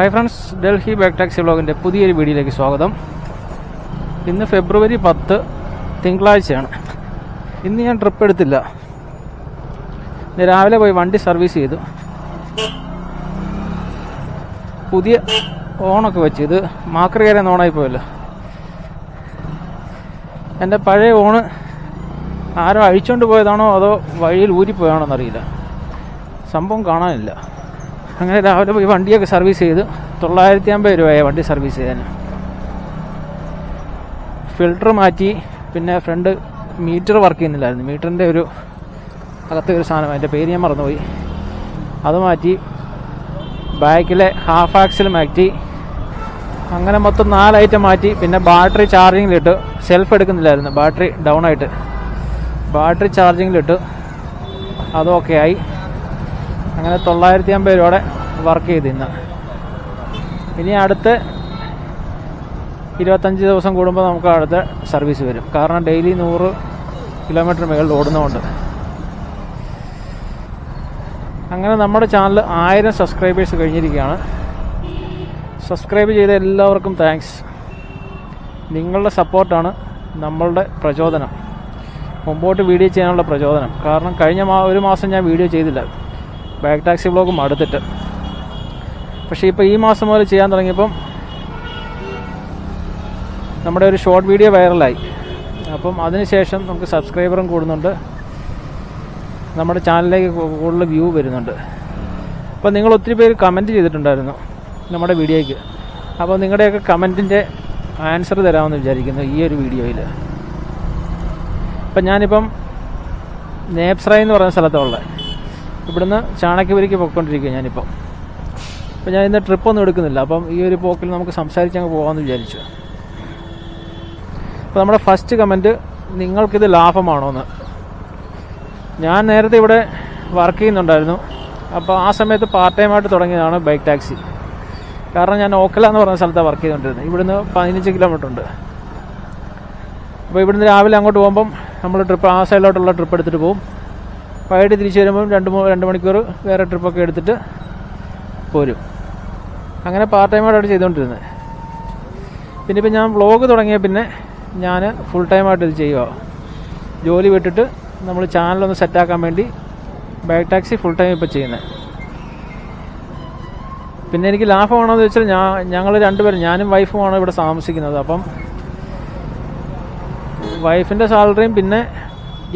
Hi friends Delhi bike taxi വ്ളോഗിന്റെ പുതിയൊരു വീഡിയോയിലേക്ക് സ്വാഗതം. ഇന്ന് ഫെബ്രുവരി പത്ത് തിങ്കളാഴ്ചയാണ്. ഇന്ന് ഞാൻ ട്രിപ്പ് എടുത്തില്ല. ഇന്ന് രാവിലെ പോയി വണ്ടി സർവീസ് ചെയ്തു. പുതിയ ഓണൊക്കെ വെച്ച് ഇത് കയറിയ ഓണായി പോയല്ലോ. എന്റെ പഴയ ഓണ് ആരോ അഴിച്ചുകൊണ്ട് പോയതാണോ അതോ വഴിയിൽ ഊരിപ്പോയാണോ എന്നറിയില്ല സംഭവം കാണാനില്ല. അങ്ങനെ രാവിലെ പോയി വണ്ടിയൊക്കെ സർവീസ് ചെയ്ത് തൊള്ളായിരത്തി അമ്പത് രൂപയായി വണ്ടി സർവീസ് ചെയ്തതിന് ഫിൽട്ടർ മാറ്റി പിന്നെ ഫ്രണ്ട് മീറ്റർ വർക്ക് ചെയ്യുന്നില്ലായിരുന്നു. മീറ്ററിന്റെ ഒരു അകത്തെ ഒരു സാധനം അതിന്റെ പേര് ഞാൻ മറന്നുപോയി. അത് മാറ്റി ബാക്കിലെ ഹാഫ് ആക്സിൽ മാറ്റി അങ്ങനെ മൊത്തം ഐറ്റം മാറ്റി പിന്നെ ബാറ്ററി ചാർജിങ്ങിലിട്ട് സെൽഫ് എടുക്കുന്നില്ലായിരുന്നു. ബാറ്ററി ഡൗൺ ആയിട്ട്. ബാറ്ററി ചാർജിങ്ങിലിട്ട് അതൊക്കെ ആയി. അങ്ങനെ തൊള്ളായിരത്തി അമ്പത് രൂപയുടെ വർക്ക് ചെയ്ത് ഇന്ന്. ഇനി അടുത്ത് ഇരുപത്തഞ്ച് ദിവസം കൂടുമ്പോൾ നമുക്ക് അടുത്ത സർവീസ് വരും. കാരണം ഡെയിലി നൂറ് കിലോമീറ്റർ മുകളിൽ ഓടുന്നതുകൊണ്ട്. അങ്ങനെ നമ്മുടെ ചാനൽ ആയിരം സബ്സ്ക്രൈബേഴ്സ് കഴിഞ്ഞിരിക്കുകയാണ്. സബ്സ്ക്രൈബ് ചെയ്ത എല്ലാവർക്കും താങ്ക്സ് നിങ്ങളുടെ സപ്പോർട്ടാണ് നമ്മളുടെ പ്രചോദനം. മുമ്പോട്ട് വീഡിയോ ചെയ്യാനുള്ള പ്രചോദനം. കാരണം കഴിഞ്ഞ ഒരു മാസം ഞാൻ വീഡിയോ ചെയ്തില്ല. ബാക്ക് ടാക്സി ബ്ലോഗ് മടുത്തിട്ട് പക്ഷേ ഇപ്പോൾ ഈ മാസം മുതൽ ചെയ്യാൻ തുടങ്ങിയപ്പം നമ്മുടെ ഒരു ഷോർട്ട് വീഡിയോ വൈറലായി. അപ്പം അതിനുശേഷം നമുക്ക് സബ്സ്ക്രൈബറും കൂടുന്നുണ്ട്. നമ്മുടെ ചാനലിലേക്ക് കൂടുതൽ വ്യൂ വരുന്നുണ്ട്. അപ്പോൾ നിങ്ങൾ ഒത്തിരി പേര് കമന്റ് ചെയ്തിട്ടുണ്ടായിരുന്നു നമ്മുടെ വീഡിയോയ്ക്ക്. അപ്പോൾ നിങ്ങളുടെയൊക്കെ കമന്റിന്റെ ആൻസർ തരാമെന്ന് വിചാരിക്കുന്നു ഈ ഒരു വീഡിയോയിൽ അപ്പം ഞാനിപ്പം നേപ്സ്രൈ എന്ന് പറയുന്ന സ്ഥലത്തുള്ളത് ഇവിടുന്ന് ചാണക്യപുരിക്ക് പോയിക്കൊണ്ടിരിക്കുക ഞാനിപ്പം. അപ്പം ഞാൻ ഇന്ന് ട്രിപ്പൊന്നും എടുക്കുന്നില്ല. അപ്പം ഈ ഒരു പോക്കിൽ നമുക്ക് സംസാരിച്ച് അങ്ങ് പോകാമെന്ന് വിചാരിച്ചു. അപ്പോൾ നമ്മുടെ ഫസ്റ്റ് കമന്റ് നിങ്ങൾക്കിത് ലാഭമാണോ എന്ന് ഞാൻ നേരത്തെ ഇവിടെ വർക്ക് ചെയ്യുന്നുണ്ടായിരുന്നു. അപ്പോൾ ആ സമയത്ത് പാർട്ട് ടൈമായിട്ട് തുടങ്ങിയതാണ് ബൈക്ക് ടാക്സി കാരണം ഞാൻ ഓക്കല എന്ന് പറഞ്ഞ സ്ഥലത്താണ് വർക്ക് ചെയ്തുകൊണ്ടിരുന്നത് ഇവിടുന്ന് പതിനഞ്ച് കിലോമീറ്റർ ഉണ്ട്. അപ്പോൾ ഇവിടുന്ന് രാവിലെ അങ്ങോട്ട് പോകുമ്പം നമ്മൾ ട്രിപ്പ് ആ സൈഡിലോട്ടുള്ള ട്രിപ്പ് എടുത്തിട്ട് പോകും. വൈകിട്ട് തിരിച്ചു വരുമ്പം രണ്ട് രണ്ട് മണിക്കൂർ വേറെ ട്രിപ്പൊക്കെ എടുത്തിട്ട് പോരും. അങ്ങനെ പാർട്ട് ടൈമായിട്ടാണ് ചെയ്തുകൊണ്ടിരുന്നത് പിന്നെ ഇപ്പം ഞാൻ വ്ളോഗ് തുടങ്ങിയ പിന്നെ ഞാൻ ഫുൾ ടൈമായിട്ട് ഇത് ചെയ്യുക ജോലി വിട്ടിട്ട് നമ്മൾ ചാനലൊന്ന് സെറ്റാക്കാൻ വേണ്ടി ബൈക്ക് ടാക്സി ഫുൾ ടൈം ഇപ്പോൾ ചെയ്യുന്നത് പിന്നെ എനിക്ക് ലാഭമാണോ എന്ന് വെച്ചാൽ ഞാൻ ഞങ്ങൾ രണ്ടുപേരും ഞാനും വൈഫുമാണ് ഇവിടെ താമസിക്കുന്നത്. അപ്പം വൈഫിന്റെ സാലറിയും പിന്നെ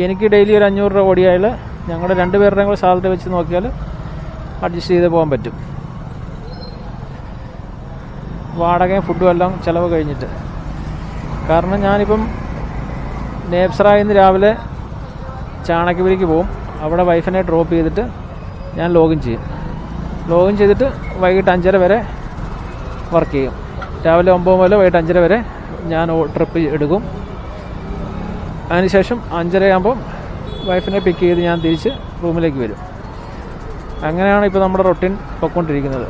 എനിക്ക് ഡെയിലി ഒരു അഞ്ഞൂറ് രൂപ ഓടിയാൽ ഞങ്ങളുടെ രണ്ടുപേരുടെയും കൂടെ സാലറി വെച്ച് നോക്കിയാൽ അഡ്ജസ്റ്റ് ചെയ്ത് പോകാൻ പറ്റും. വാടകയും ഫുഡും എല്ലാം ചിലവ് കഴിഞ്ഞിട്ട്. കാരണം ഞാനിപ്പം നേപ്സറായി നിന്ന് രാവിലെ ചാണകപുരിക്ക് പോകും അവിടെ വൈഫിനെ ഡ്രോപ്പ് ചെയ്തിട്ട് ഞാൻ ലോഗിൻ ചെയ്യും. ലോഗിൻ ചെയ്തിട്ട് വൈകിട്ട് അഞ്ചര വരെ വർക്ക് ചെയ്യും. രാവിലെ ഒമ്പത് മുതൽ വൈകിട്ട് അഞ്ചര വരെ ഞാൻ ട്രിപ്പ് എടുക്കും. അതിനുശേഷം അഞ്ചരയാകുമ്പം വൈഫിനെ പിക്ക് ചെയ്ത് ഞാൻ തിരിച്ച് റൂമിലേക്ക് വരും. അങ്ങനെയാണ് ഇപ്പോൾ നമ്മുടെ റൊട്ടീൻ പൊയ്ക്കൊണ്ടിരിക്കുന്നത്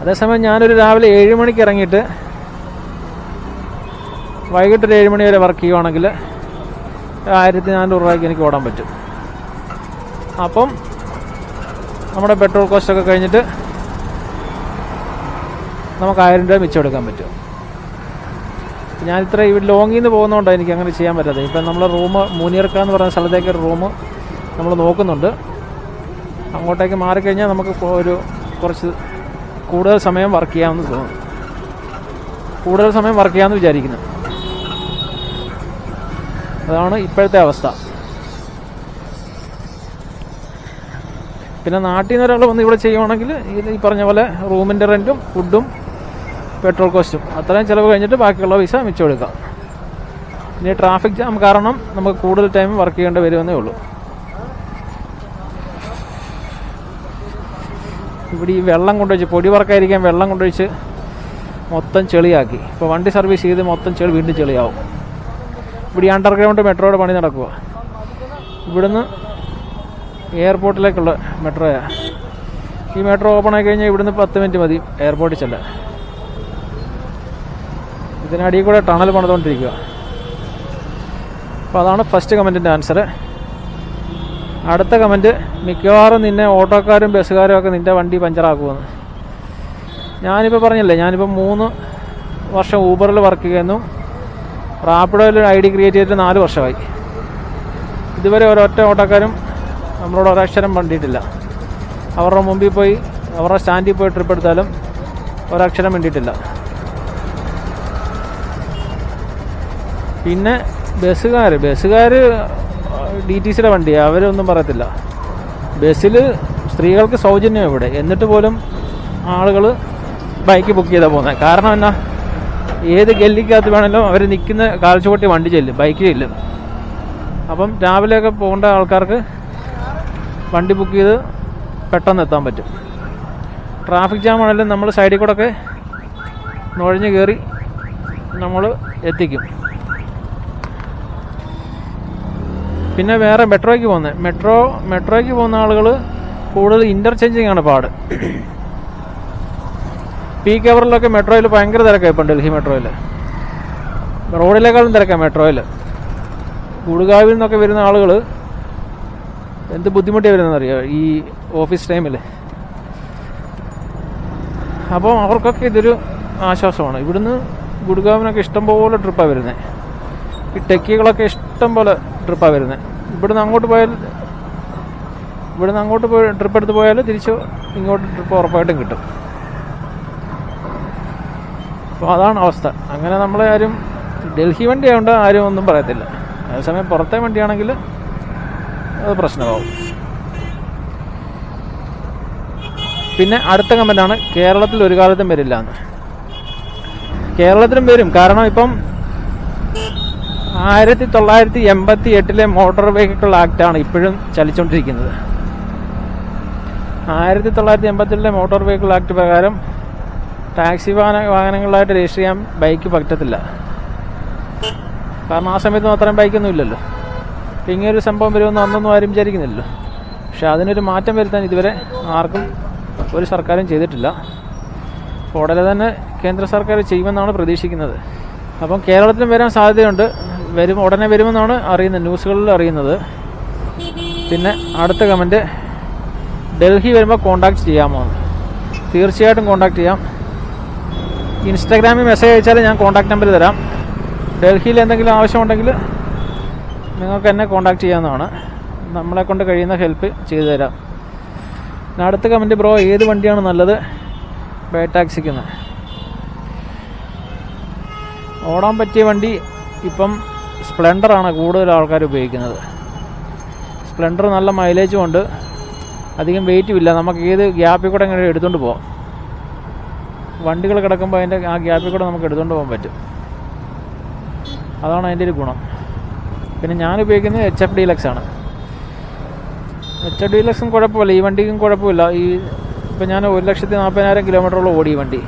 അതേസമയം ഞാനൊരു രാവിലെ ഏഴ് മണിക്ക് ഇറങ്ങിയിട്ട് വൈകിട്ടൊരു ഏഴ് മണി വരെ വർക്ക് ചെയ്യുവാണെങ്കിൽ ആയിരത്തി നാനൂറ് രൂപയ്ക്ക് എനിക്ക് ഓടാൻ പറ്റും. അപ്പം നമ്മുടെ പെട്രോൾ കോസ്റ്റൊക്കെ കഴിഞ്ഞിട്ട് നമുക്ക് ആയിരം രൂപ മിച്ചം എടുക്കാൻ പറ്റും. ഞാൻ ഇത്ര ഇവിടെ ലോങ്ങിൽ നിന്ന് പോകുന്നതുകൊണ്ടാണ് എനിക്ക് അങ്ങനെ ചെയ്യാൻ പറ്റാത്തത്. ഇപ്പം നമ്മൾ റൂം മൂന്നിയർക്ക എന്ന് പറയുന്ന സ്ഥലത്തേക്ക് ഒരു റൂം നമ്മൾ നോക്കുന്നുണ്ട്. അങ്ങോട്ടേക്ക് മാറിക്കഴിഞ്ഞാൽ നമുക്ക് ഒരു കുറച്ച് കൂടുതൽ സമയം വർക്ക് ചെയ്യാമെന്ന് തോന്നുന്നു. കൂടുതൽ സമയം വർക്ക് ചെയ്യാമെന്ന് വിചാരിക്കുന്നു. അതാണ് ഇപ്പോഴത്തെ അവസ്ഥ. പിന്നെ നാട്ടിൽ നിന്ന് ഒരാൾ വന്ന് ഇവിടെ ചെയ്യുവാണെങ്കിൽ ഈ പറഞ്ഞ പോലെ റൂമിന്റെ റെന്റും ഫുഡും പെട്രോൾ കോസ്റ്റും. അത്രയും ചിലവ് കഴിഞ്ഞിട്ട് ബാക്കിയുള്ള പൈസ മിച്ചം എടുക്കാം. ഇനി ട്രാഫിക് ജാം കാരണം നമുക്ക് കൂടുതൽ ടൈം വർക്ക് ചെയ്യേണ്ടി വരുമെന്നേ ഉള്ളൂ. ഇവിടെ ഈ വെള്ളം കൊണ്ടുവച്ച് പൊടി വർക്കായിരിക്കാൻ വെള്ളം കൊണ്ടുവച്ച് മൊത്തം ചെളിയാക്കി. ഇപ്പോൾ വണ്ടി സർവീസ് ചെയ്ത് മൊത്തം ചെളി വീണ്ടും ചെളിയാവും. ഇവിടെ അണ്ടർഗ്രൗണ്ട് മെട്രോയുടെ പണി നടക്കുക. ഇവിടുന്ന് എയർപോർട്ടിലേക്കുള്ള മെട്രോയാണ് ഈ മെട്രോ ഓപ്പൺ ആയി കഴിഞ്ഞാൽ ഇവിടുന്ന് പത്ത് മിനിറ്റ് മതി എയർപോർട്ടിൽ ചെല്ലാൻ. ഇതിനടിയിൽ കൂടെ ടണൽ പണിതുകൊണ്ടിരിക്കുക. അപ്പോൾ അതാണ് ഫസ്റ്റ് കമന്റിന്റെ ആൻസർ അടുത്ത കമന്റ് മിക്കവാറും നിന്നെ ഓട്ടോക്കാരും ബസ്സുകാരും ഒക്കെ നിന്റെ വണ്ടി പഞ്ചറാക്കുമെന്ന് ഞാനിപ്പോൾ പറഞ്ഞില്ലേ ഞാനിപ്പോൾ മൂന്ന് വർഷം ഊബറിൽ വർക്ക് ചെയ്യുന്നു. റാപ്പിഡോയിൽ ഒരു ഐ ഡി ക്രിയേറ്റ് ചെയ്തിട്ട് നാല് വർഷമായി. ഇതുവരെ ഒരൊറ്റ ഓട്ടോക്കാരും നമ്മളോട് ഒരക്ഷരം പണ്ടിട്ടില്ല അവരുടെ മുമ്പിൽ പോയി അവരുടെ സ്റ്റാൻഡിൽ പോയി ട്രിപ്പ് എടുത്താലും ഒരക്ഷരം വേണ്ടിയിട്ടില്ല പിന്നെ ബസ്സുകാർ ബസ്സുകാർ ഡി ടി സിയുടെ വണ്ടിയാണ് അവരൊന്നും പറയത്തില്ല. ബസ്സിൽ സ്ത്രീകൾക്ക് സൗജന്യം ഇവിടെ. എന്നിട്ട് പോലും ആളുകൾ ബൈക്ക് ബുക്ക് ചെയ്താൽ പോകുന്നത് കാരണം എന്നാ? ഏത് ഗല്ലിക്കകത്ത് വേണമെങ്കിലും അവർ നിൽക്കുന്ന കാൽച്ചുകൊട്ടി വണ്ടി ചെല്ലും ബൈക്ക് ചെല്ലും. അപ്പം രാവിലെയൊക്കെ പോകേണ്ട ആൾക്കാർക്ക് വണ്ടി ബുക്ക് ചെയ്ത് പെട്ടെന്ന് എത്താൻ പറ്റും. ട്രാഫിക് ജാം ആണെങ്കിലും നമ്മൾ സൈഡിൽ കൂടെ ഒക്കെ നുഴഞ്ഞ് കയറി നമ്മൾ എത്തിക്കും. പിന്നെ വേറെ മെട്രോയ്ക്ക് പോകുന്നത് മെട്രോ മെട്രോയ്ക്ക് പോകുന്ന ആളുകൾ കൂടുതൽ ഇന്റർചേഞ്ചിങ് ആണ് പാട്. പീക്ക് അവറിലൊക്കെ മെട്രോയിൽ ഭയങ്കര തിരക്കാണ് ഇപ്പം ഡൽഹി മെട്രോയിൽ റോഡിലേക്കാളും തിരക്കാണ് മെട്രോയിൽ ഗുഡ്ഗാവിൽ നിന്നൊക്കെ വരുന്ന ആളുകൾ എന്ത് ബുദ്ധിമുട്ടിയാണ് വരുന്നതെന്നറിയോ? ഈ ഓഫീസ് ടൈമിൽ അപ്പോൾ അവർക്കൊക്കെ ഇതൊരു ആശ്വാസമാണ്. ഇവിടുന്ന് ഗുഡ്ഗാവിനൊക്കെ ഇഷ്ടംപോലെ ട്രിപ്പാണ് വരുന്നത് ഈ ടെക്കികളൊക്കെ ഇഷ്ടം പോലെ ട്രിപ്പാണ് വരുന്നത് ഇവിടുന്ന് അങ്ങോട്ട് പോയാൽ ഇവിടുന്ന് അങ്ങോട്ട് പോയി ട്രിപ്പ് എടുത്ത് പോയാൽ തിരിച്ച് ഇങ്ങോട്ട് ട്രിപ്പ് ഉറപ്പായിട്ടും കിട്ടും. അപ്പോൾ അതാണ് അവസ്ഥ. അങ്ങനെ നമ്മളെ ആരും ഡൽഹി വണ്ടി ആയതുകൊണ്ട് ആരും ഒന്നും പറയത്തില്ല. അതേസമയം പുറത്തെ വണ്ടിയാണെങ്കിൽ അത് പ്രശ്നമാവും. പിന്നെ അടുത്ത കമന്റാണ് കേരളത്തിൽ ഒരു കാലത്തും വരില്ല എന്ന് കേരളത്തിലും വരും. കാരണം ഇപ്പം ആയിരത്തി തൊള്ളായിരത്തി എൺപത്തി എട്ടിലെ മോട്ടോർ വെഹിക്കിൾ ആക്റ്റാണ് ഇപ്പോഴും ചലിച്ചുകൊണ്ടിരിക്കുന്നത്. ആയിരത്തി തൊള്ളായിരത്തി എൺപത്തിലെ മോട്ടോർ വെഹിക്കിൾ ആക്ട് പ്രകാരം ടാക്സി വാഹന വാഹനങ്ങളായിട്ട് രജിസ്റ്റർ ചെയ്യാൻ ബൈക്ക് പറ്റത്തില്ല. കാരണം ആ സമയത്ത് അത്രയും ബൈക്കൊന്നും ഇല്ലല്ലോ ഇങ്ങനൊരു സംഭവം വരുമെന്ന് അന്നൊന്നും ആരും വിചാരിക്കുന്നില്ലല്ലോ. പക്ഷെ അതിനൊരു മാറ്റം വരുത്താൻ ഇതുവരെ ആർക്കും ഒരു സർക്കാരും ചെയ്തിട്ടില്ല. ഉടനെ തന്നെ കേന്ദ്ര സർക്കാർ ചെയ്യുമെന്നാണ് പ്രതീക്ഷിക്കുന്നത്. അപ്പം കേരളത്തിലും വരാൻ സാധ്യതയുണ്ട്. വരും ഉടനെ വരുമെന്നാണ് അറിയുന്നത് ന്യൂസുകളിൽ അറിയുന്നത്. പിന്നെ അടുത്ത കമന്റ് ഡൽഹി വരുമ്പോൾ കോണ്ടാക്ട് ചെയ്യാമോ? തീർച്ചയായിട്ടും കോണ്ടാക്ട് ചെയ്യാം. ഇൻസ്റ്റാഗ്രാമിൽ മെസ്സേജ് അയച്ചാൽ ഞാൻ കോണ്ടാക്ട് നമ്പർ തരാം. ഡൽഹിയിൽ എന്തെങ്കിലും ആവശ്യമുണ്ടെങ്കിൽ നിങ്ങൾക്ക് എന്നെ കോണ്ടാക്ട് ചെയ്യാവുന്നതാണ്. നമ്മളെ കൊണ്ട് കഴിയുന്ന ഹെൽപ്പ് ചെയ്തു തരാം. അടുത്ത കമന്റ് ബ്രോ ഏത് വണ്ടിയാണ് നല്ലത്? ബേ ഓടാൻ പറ്റിയ വണ്ടി ഇപ്പം സ്പ്ലെൻഡറാണ് കൂടുതൽ ആൾക്കാർ ഉപയോഗിക്കുന്നത്. സ്പ്ലെൻഡർ നല്ല മൈലേജും ഉണ്ട്. അധികം വെയിറ്റും ഇല്ല. നമുക്ക് ഏത് ഗ്യാപ്പിൽ കൂടെ ഇങ്ങനെ എടുത്തുകൊണ്ട് പോകാം വണ്ടികൾ കിടക്കുമ്പോൾ അതിന്റെ ആ ഗ്യാപ്പിൽ കൂടെ നമുക്ക് എടുത്തുകൊണ്ട് പോകാൻ പറ്റും. അതാണ് അതിന്റെ ഒരു ഗുണം. പിന്നെ ഞാൻ ഉപയോഗിക്കുന്നത് എച്ച് എഫ് ഡീലക്സ് ആണ്. എച്ച് എഫ് ഡീലക്സും കുഴപ്പമില്ല. ഈ വണ്ടിക്കും കുഴപ്പമില്ല. ഈ ഇപ്പം ഞാൻ ഒരു ലക്ഷത്തി നാൽപ്പതിനായിരം കിലോമീറ്ററോളം ഓടി വണ്ടി.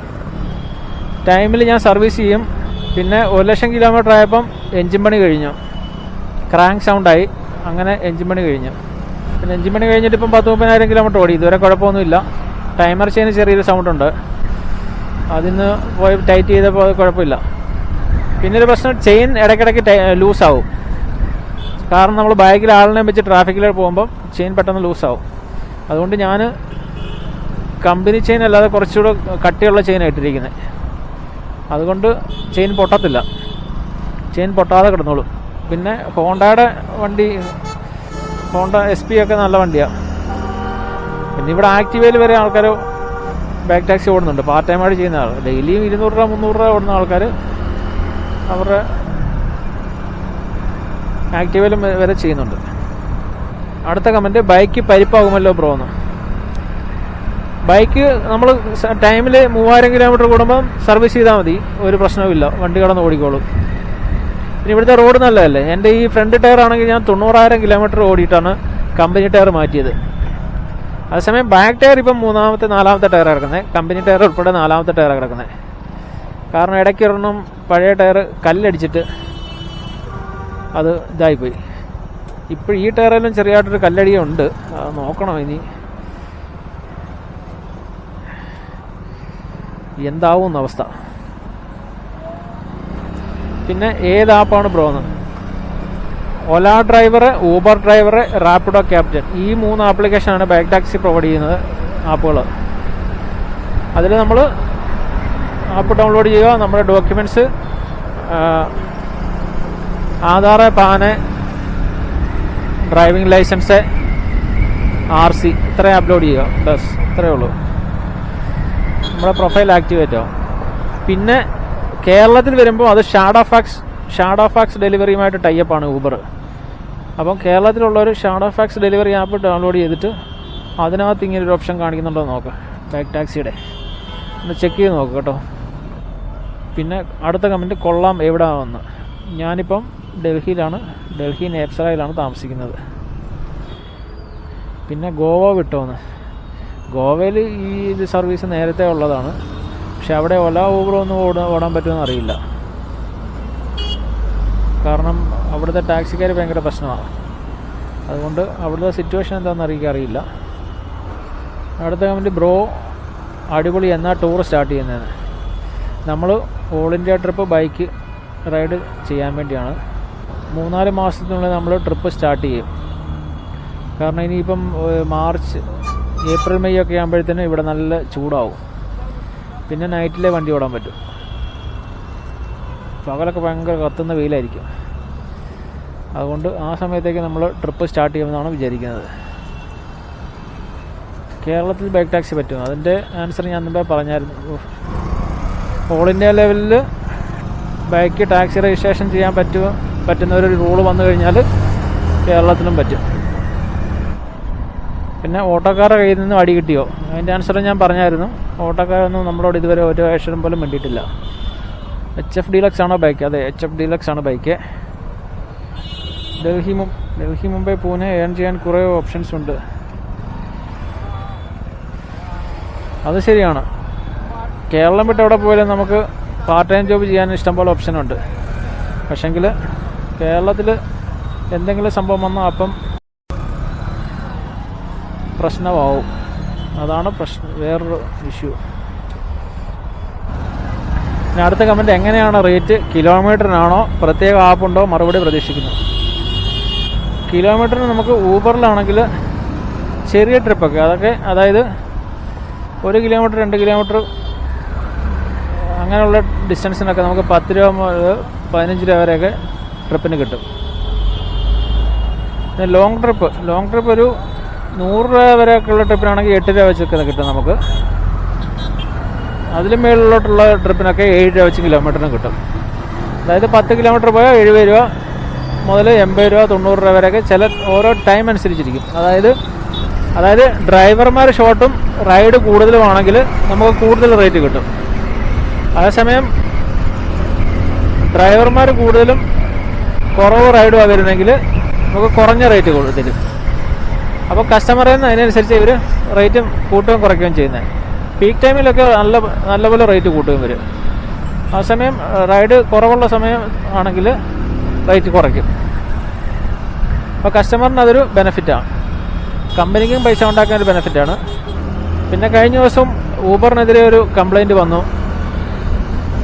ടൈമിൽ ഞാൻ സർവീസ് ചെയ്യും. പിന്നെ ഒരു ലക്ഷം കിലോമീറ്റർ ആയപ്പം എൻജിൻ പണി കഴിഞ്ഞു. ക്രാങ്ക് സൗണ്ടായി അങ്ങനെ എൻജിൻ പണി കഴിഞ്ഞു. പിന്നെ എൻജിൻ പണി കഴിഞ്ഞിട്ട് ഇപ്പം പത്ത് മുപ്പതിനായിരം കിലോമീറ്റർ ഓടി. ഇതുവരെ കുഴപ്പമൊന്നുമില്ല. ടൈമർ ചെയിന് ചെറിയൊരു സൗണ്ടുണ്ട് അതിന്ന് പോയി ടൈറ്റ് ചെയ്തപ്പോൾ അത് കുഴപ്പമില്ല. പിന്നെ ഒരു പ്രശ്നം ചെയിൻ ഇടയ്ക്കിടയ്ക്ക് ലൂസാവും കാരണം നമ്മൾ ബാഗിൽ ആളിനെ വെച്ച് ട്രാഫിക്കിൽ പോകുമ്പോൾ ചെയിൻ പെട്ടെന്ന് ലൂസാവും അതുകൊണ്ട് ഞാൻ കമ്പനി ചെയിൻ അല്ലാതെ കുറച്ചുകൂടെ കട്ടിയുള്ള ചെയിൻ ഇട്ടിരിക്കുന്നത് അതുകൊണ്ട് ചെയിൻ പൊട്ടത്തില്ല. ചെയിൻ പൊട്ടാതെ കിടന്നോളും. പിന്നെ ഹോണ്ടയുടെ വണ്ടി ഹോണ്ട എസ് പി ഒക്കെ നല്ല വണ്ടിയാണ് പിന്നെ ഇവിടെ ആക്റ്റീവയിൽ വരെ ആൾക്കാർ ബാക്ക് ടാക്സി ഓടുന്നുണ്ട്. പാർട്ട് ടൈമായിട്ട് ചെയ്യുന്ന ആൾ ഡെയിലിയും ഇരുന്നൂറ് രൂപ മുന്നൂറ് രൂപ ഓടുന്ന ആൾക്കാർ അവരുടെ ആക്റ്റീവയിലും വരെ ചെയ്യുന്നുണ്ട്. അടുത്ത കമന്റ് ബൈക്ക് പരിപ്പാകുമല്ലോ ബ്രോ എന്ന്. ബൈക്ക് നമ്മൾ ടൈമിൽ മൂവായിരം കിലോമീറ്റർ കൂടുമ്പം സർവീസ് ചെയ്താൽ മതി. ഒരു പ്രശ്നവുമില്ല. വണ്ടി കടന്ന് ഓടിക്കോളും. പിന്നെ ഇവിടുത്തെ റോഡ് നല്ലതല്ലേ? എന്റെ ഈ ഫ്രണ്ട് ടയർ ആണെങ്കിൽ ഞാൻ തൊണ്ണൂറായിരം കിലോമീറ്റർ ഓടിയിട്ടാണ് കമ്പനി ടയർ മാറ്റിയത്. അതേസമയം ബാക്ക് ടയർ ഇപ്പം മൂന്നാമത്തെ നാലാമത്തെ ടയർ കിടക്കുന്നത് കമ്പനി ടയർ ഉൾപ്പെടെ നാലാമത്തെ ടയർ കിടക്കുന്നത് കാരണം ഇടയ്ക്ക് ഒരെണ്ണം പഴയ ടയർ കല്ലടിച്ചിട്ട് അത് ഇതായിപ്പോയി. ഇപ്പോൾ ഈ ടയറിലും ചെറിയതായിട്ടൊരു കല്ലടിയുണ്ട് അത് നോക്കണം ഇനി. എന്താവും അവസ്ഥ. പിന്നെ ഏത് ആപ്പാണ് ബ്രോ എന്ന്? Ola driver Uber driver Rapido captain ഈ മൂന്ന് ആപ്ലിക്കേഷനാണ് ബാക്ക് ടാക്സി പ്രൊവൈഡ് ചെയ്യുന്നത് ആപ്പുകൾ. അതിൽ നമ്മൾ ആപ്പ് ഡൗൺലോഡ് ചെയ്യുക നമ്മുടെ documents Aadhaar PAN driving licence R C ഇത്രയും അപ്ലോഡ് ചെയ്യുക. ബസ് ഇത്രയേ ഉള്ളൂ. നമ്മുടെ പ്രൊഫൈൽ ആക്ടിവേറ്റ് പിന്നെ കേരളത്തിൽ വരുമ്പോൾ അത് ഷാഡോ ഫാക്സ് ഷാഡോ ഫാക്സ് ഡെലിവറിയുമായിട്ട് ടൈപ്പാണ് ഊബർ അപ്പം കേരളത്തിലുള്ളവർ Shadowfax delivery app download ചെയ്തിട്ട് അതിനകത്ത് ഇങ്ങനെ ഒരു ഓപ്ഷൻ കാണിക്കുന്നുണ്ടോ നോക്കാം. ബാക്ക് ടാക്സിയുടെ ഒന്ന് ചെക്ക് ചെയ്ത് നോക്കുക കേട്ടോ. പിന്നെ അടുത്ത കമന്റ് കൊള്ളാം എവിടെ വന്ന് ഞാനിപ്പം ഡൽഹിയിലാണ്. ഡൽഹി നേപ്സറയിലാണ് താമസിക്കുന്നത്. പിന്നെ ഗോവ വിട്ടോന്ന്. ഗോവയിൽ ഈ ഇത് സർവീസ് നേരത്തെ ഉള്ളതാണ്. പക്ഷെ അവിടെ ഒല ഊബറൊന്നും ഒന്നും ഓടാൻ പറ്റുമെന്ന് അറിയില്ല. കാരണം അവിടുത്തെ ടാക്സിക്കാർ ഭയങ്കര പ്രശ്നമാണ്. അതുകൊണ്ട് അവിടുത്തെ സിറ്റുവേഷൻ എന്താണെന്ന് അറിയിക്കാൻ അറിയില്ല. അടുത്ത കമന്റ് ബ്രോ അടിപൊളി. എന്നാ ടൂർ സ്റ്റാർട്ട് ചെയ്യുന്നതെന്ന് നമ്മൾ all India trip bike ride ചെയ്യാൻ വേണ്ടിയാണ്. മൂന്നാൽ മാസത്തിനുള്ളിൽ നമ്മൾ ട്രിപ്പ് സ്റ്റാർട്ട് ചെയ്യും. കാരണം ഇനിയിപ്പം മാർച്ച് ഏപ്രിൽ മെയ് ഒക്കെ ആകുമ്പോഴത്തേനും ഇവിടെ നല്ല ചൂടാവും. പിന്നെ നൈറ്റിലെ വണ്ടി ഓടാൻ പറ്റും. പകലൊക്കെ ഭയങ്കര കത്തുന്ന വെയിലായിരിക്കും. അതുകൊണ്ട് ആ സമയത്തേക്ക് നമ്മൾ ട്രിപ്പ് സ്റ്റാർട്ട് ചെയ്യുമെന്നാണ് വിചാരിക്കുന്നത്. കേരളത്തിൽ ബൈക്ക് ടാക്സി പറ്റും അതിന്റെ ആൻസർ ഞാൻ മുമ്പേ പറഞ്ഞായിരുന്നു. ഓൾ ഇന്ത്യ ലെവലിൽ ബൈക്ക് ടാക്സി രജിസ്ട്രേഷൻ ചെയ്യാൻ പറ്റുമോ? പറ്റുന്ന ഒരു റൂൾ വന്നു കഴിഞ്ഞാൽ കേരളത്തിലും പറ്റും. പിന്നെ ഓട്ടോക്കാരുടെ കയ്യിൽ നിന്നും അടി കിട്ടിയോ? അതിന്റെ ആൻസർ ഞാൻ പറഞ്ഞായിരുന്നു. ഓട്ടോക്കാരൊന്നും നമ്മളോട് ഇതുവരെ ഒരു അക്ഷരം പോലും വേണ്ടിയിട്ടില്ല എച്ച് എഫ് ഡീലക്സ് ആണോ ബൈക്ക് അതെ എച്ച് എഫ് ഡീലക്സ് ആണ് ബൈക്ക് ഡൽഹി ഡൽഹി മുംബൈ പൂനെ ഏൺ ചെയ്യാൻ കുറേ ഓപ്ഷൻസ് ഉണ്ട്. അത് ശരിയാണ്. കേരളം വിട്ട് എവിടെ പോയാലും നമുക്ക് പാർട്ട് ടൈം ജോബ് ചെയ്യാൻ ഇഷ്ടംപോലെ ഓപ്ഷനുണ്ട് പക്ഷെങ്കിൽ കേരളത്തിൽ എന്തെങ്കിലും സംഭവം വന്നാൽ അപ്പം പ്രശ്നമാവും. അതാണ് പ്രശ്നം വേറൊരു ഇഷ്യൂ പിന്നെ അടുത്ത കമന്റ് എങ്ങനെയാണ് റേറ്റ് കിലോമീറ്ററിനാണോ പ്രത്യേക ആപ്പുണ്ടോ മറുപടി പ്രതീക്ഷിക്കുന്നു കിലോമീറ്ററിന് നമുക്ക് ഊബറിലാണെങ്കിൽ ചെറിയ ട്രിപ്പൊക്കെ അതൊക്കെ അതായത് ഒരു കിലോമീറ്റർ രണ്ട് കിലോമീറ്റർ അങ്ങനെയുള്ള ഡിസ്റ്റൻസിനൊക്കെ നമുക്ക് പത്ത് രൂപ മുതൽ പതിനഞ്ച് രൂപ വരെയൊക്കെ ട്രിപ്പിന് കിട്ടും. ലോങ് ട്രിപ്പ് ലോങ് ട്രിപ്പ് ഒരു നൂറ് രൂപ വരെയൊക്കെയുള്ള ട്രിപ്പിനാണെങ്കിൽ എട്ട് രൂപ വെച്ചൊക്കെ കിട്ടും നമുക്ക്. അതിലും മേളിലോട്ടുള്ള ട്രിപ്പിനൊക്കെ ഏഴ് രൂപ വെച്ച് കിലോമീറ്ററിന് കിട്ടും. അതായത് പത്ത് കിലോമീറ്റർ പോയാൽ എഴുപത് രൂപ മുതൽ എൺപത് രൂപ തൊണ്ണൂറ് രൂപ വരെയൊക്കെ ചില ഓരോ ടൈം അനുസരിച്ചിരിക്കും. അതായത് അതായത് ഡ്രൈവർമാർ ഷോർട്ടും റൈഡ് കൂടുതലുമാണെങ്കിൽ നമുക്ക് കൂടുതൽ റേറ്റ് കിട്ടും. അതേസമയം ഡ്രൈവർമാർ കൂടുതലും കുറവ് റൈഡുമാണ് വരുന്നെങ്കിൽ നമുക്ക് കുറഞ്ഞ റേറ്റ് തരും. അപ്പോൾ കസ്റ്റമറിൽ നിന്ന് അതിനനുസരിച്ച് ഇവർ റേറ്റും കൂട്ടുകയും കുറയ്ക്കുകയും ചെയ്യുന്നത് പീക്ക് ടൈമിലൊക്കെ നല്ല നല്ലപോലെ റേറ്റ് കൂട്ടുകയും വരും. ആ സമയം റൈഡ് കുറവുള്ള സമയം ആണെങ്കിൽ റേറ്റ് കുറയ്ക്കും. അപ്പോൾ കസ്റ്റമറിന് അതൊരു ബെനഫിറ്റാണ് കമ്പനിക്കും പൈസ ഉണ്ടാക്കാൻ ഒരു ബെനഫിറ്റാണ് പിന്നെ കഴിഞ്ഞ ദിവസം ഊബറിനെതിരെ ഒരു കംപ്ലൈന്റ് വന്നു.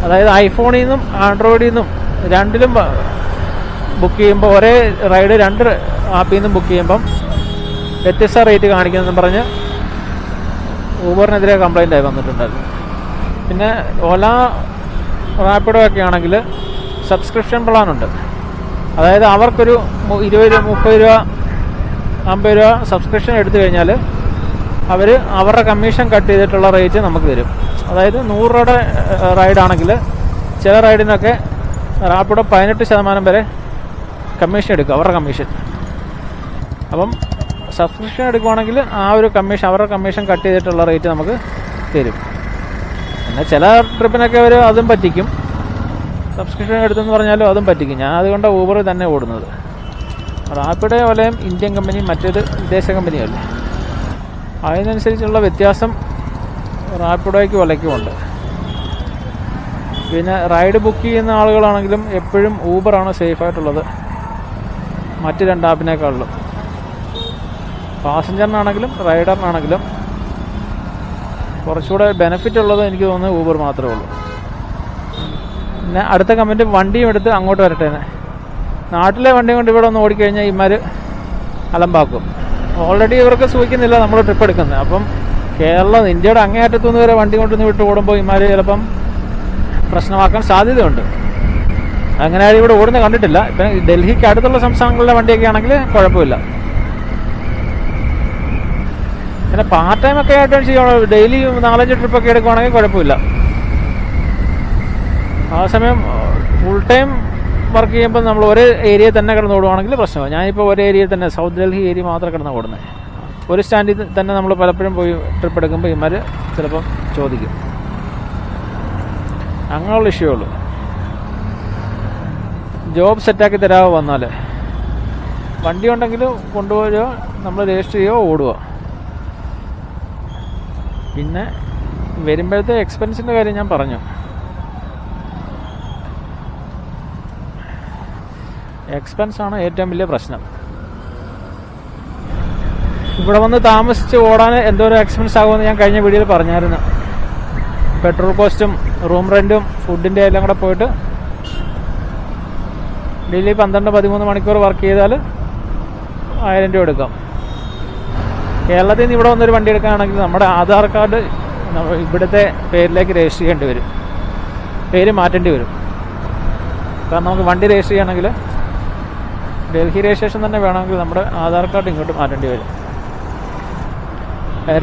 അതായത് ഐഫോണിൽ നിന്നും ആൻഡ്രോയിഡിൽ നിന്നും രണ്ടിലും ബുക്ക് ചെയ്യുമ്പോൾ ഒരേ റൈഡ് രണ്ട് ആപ്പിൽ നിന്നും ബുക്ക് ചെയ്യുമ്പം വ്യത്യസ്ത റേറ്റ് കാണിക്കുന്നതെന്ന് പറഞ്ഞ് ഊബറിനെതിരെ കംപ്ലൈന്റ് ആയി വന്നിട്ടുണ്ടായിരുന്നു. പിന്നെ ഓല റാപ്പിഡോ ഒക്കെ ആണെങ്കിൽ സബ്സ്ക്രിപ്ഷൻ പ്ലാനുണ്ട് അതായത് അവർക്കൊരു ഇരുപത് രൂപ മുപ്പത് രൂപ അമ്പത് രൂപ സബ്സ്ക്രിപ്ഷൻ എടുത്തു കഴിഞ്ഞാൽ അവർ അവരുടെ കമ്മീഷൻ കട്ട് ചെയ്തിട്ടുള്ള റേറ്റ് നമുക്ക് തരും. അതായത് നൂറ് രൂപയുടെ റൈഡാണെങ്കിൽ ചില റൈഡിനൊക്കെ റാപ്പിഡോ പതിനെട്ട് ശതമാനം വരെ കമ്മീഷൻ എടുക്കും അവരുടെ കമ്മീഷൻ അപ്പം സബ്സ്ക്രിപ്ഷൻ എടുക്കുവാണെങ്കിൽ ആ ഒരു കമ്മീഷൻ അവരുടെ കമ്മീഷൻ കട്ട് ചെയ്തിട്ടുള്ള റേറ്റ് നമുക്ക് തരും. പിന്നെ ചില ട്രിപ്പിനൊക്കെ അവർ അതും പറ്റിക്കും. സബ്സ്ക്രിപ്ഷൻ എടുത്തെന്ന് പറഞ്ഞാലും അതും പറ്റിക്കും. ഞാൻ അതുകൊണ്ട് ഊബർ തന്നെ ഓടുന്നത്. റാപ്പിഡോ പോലെയും ഇന്ത്യൻ കമ്പനി മറ്റൊരു വിദേശ കമ്പനിയല്ലേ അതിനനുസരിച്ചുള്ള വ്യത്യാസം റാപ്പിഡോയ്ക്ക് വിലയ്ക്കും ഉണ്ട് പിന്നെ റൈഡ് ബുക്ക് ചെയ്യുന്ന ആളുകളാണെങ്കിലും എപ്പോഴും ഊബറാണ് സേഫായിട്ടുള്ളത് മറ്റ് രണ്ട് ആപ്പിനേക്കാളിലും പാസഞ്ചറിനാണെങ്കിലും റൈഡറിനാണെങ്കിലും കുറച്ചുകൂടെ ബെനിഫിറ്റ് ഉള്ളത് എനിക്ക് തോന്നുന്നത് ഊബർ മാത്രമേ ഉള്ളൂ. പിന്നെ അടുത്ത കമന്റ് വണ്ടിയും എടുത്ത് അങ്ങോട്ട് വരട്ടെ നാട്ടിലെ വണ്ടി കൊണ്ട് ഇവിടെ ഒന്ന് ഓടിക്കഴിഞ്ഞാൽ ഇമാർ അലമ്പാക്കും. ഓൾറെഡി ഇവർക്ക് സൂചിക്കുന്നില്ല നമ്മൾ ട്രിപ്പ് എടുക്കുന്നത് അപ്പം കേരളം ഇന്ത്യയുടെ അങ്ങേയറ്റത്തുനിന്ന് വരെ വണ്ടി കൊണ്ടുവന്ന് വിട്ട് ഓടുമ്പോൾ ഇമാർ ചിലപ്പം പ്രശ്നമാക്കാൻ സാധ്യതയുണ്ട്. അങ്ങനെ ഇവിടെ ഓടുന്ന കണ്ടിട്ടില്ല. ഇപ്പം ഡൽഹിക്ക് അടുത്തുള്ള സംസ്ഥാനങ്ങളിലെ വണ്ടിയൊക്കെ ആണെങ്കിൽ കുഴപ്പമില്ല. പിന്നെ പാർട്ട് ടൈം ഒക്കെ ആയിട്ട് ചെയ്യണം? ഡെയിലി നാലഞ്ച് ട്രിപ്പൊക്കെ എടുക്കുവാണെങ്കിൽ കുഴപ്പമില്ല. ആ സമയം ഫുൾ ടൈം വർക്ക് ചെയ്യുമ്പോൾ നമ്മൾ ഒരേ ഏരിയയിൽ തന്നെ കിടന്ന് ഓടുവാണെങ്കിൽ പ്രശ്നമാണ് ഞാനിപ്പോൾ ഒരേ ഏരിയയിൽ തന്നെ സൗത്ത് ഡൽഹി ഏരിയ മാത്രം കിടന്ന് ഓടുന്നത് ഒരു സ്റ്റാൻഡിൽ തന്നെ നമ്മൾ പലപ്പോഴും പോയി ട്രിപ്പ് എടുക്കുമ്പോൾ ഇമാർ ചിലപ്പം ചോദിക്കും. അങ്ങനെയുള്ള ഇഷ്യൂ ഉള്ളൂ. ജോബ് സെറ്റാക്കി തരാമോ വന്നാൽ വണ്ടി ഉണ്ടെങ്കിൽ കൊണ്ടുപോയോ നമ്മൾ രജിസ്റ്റർ ചെയ്യുകയോ ഓടുക പിന്നെ വരുമ്പോഴത്തെ എക്സ്പെൻസിന്റെ കാര്യം ഞാൻ പറഞ്ഞു. എക്സ്പെൻസാണ് ഏറ്റവും വലിയ പ്രശ്നം. ഇവിടെ വന്ന് താമസിച്ച് ഓടാൻ എന്തോരം എക്സ്പെൻസ് ആകുമെന്ന് ഞാൻ കഴിഞ്ഞ വീഡിയോയിൽ പറഞ്ഞായിരുന്നു. പെട്രോൾ കോസ്റ്റും റൂം റെന്റും ഫുഡിന്റെ എല്ലാം കൂടെ പോയിട്ട് ഡെയിലി പന്ത്രണ്ട് പതിമൂന്ന് മണിക്കൂർ വർക്ക് ചെയ്താൽ ആയിരം രൂപ എടുക്കാം. കേരളത്തിൽ നിന്ന് ഇവിടെ വന്നൊരു വണ്ടി എടുക്കുകയാണെങ്കിൽ നമ്മുടെ ആധാർ കാർഡ് ഇവിടുത്തെ പേരിലേക്ക് രജിസ്റ്റർ ചെയ്യേണ്ടി വരും. പേര് മാറ്റേണ്ടി വരും. കാരണം നമുക്ക് വണ്ടി രജിസ്റ്റർ ചെയ്യണമെങ്കിൽ ഡൽഹി രജിസ്ട്രേഷൻ തന്നെ വേണമെങ്കിൽ നമ്മുടെ ആധാർ കാർഡ് ഇങ്ങോട്ട് മാറ്റേണ്ടി വരും.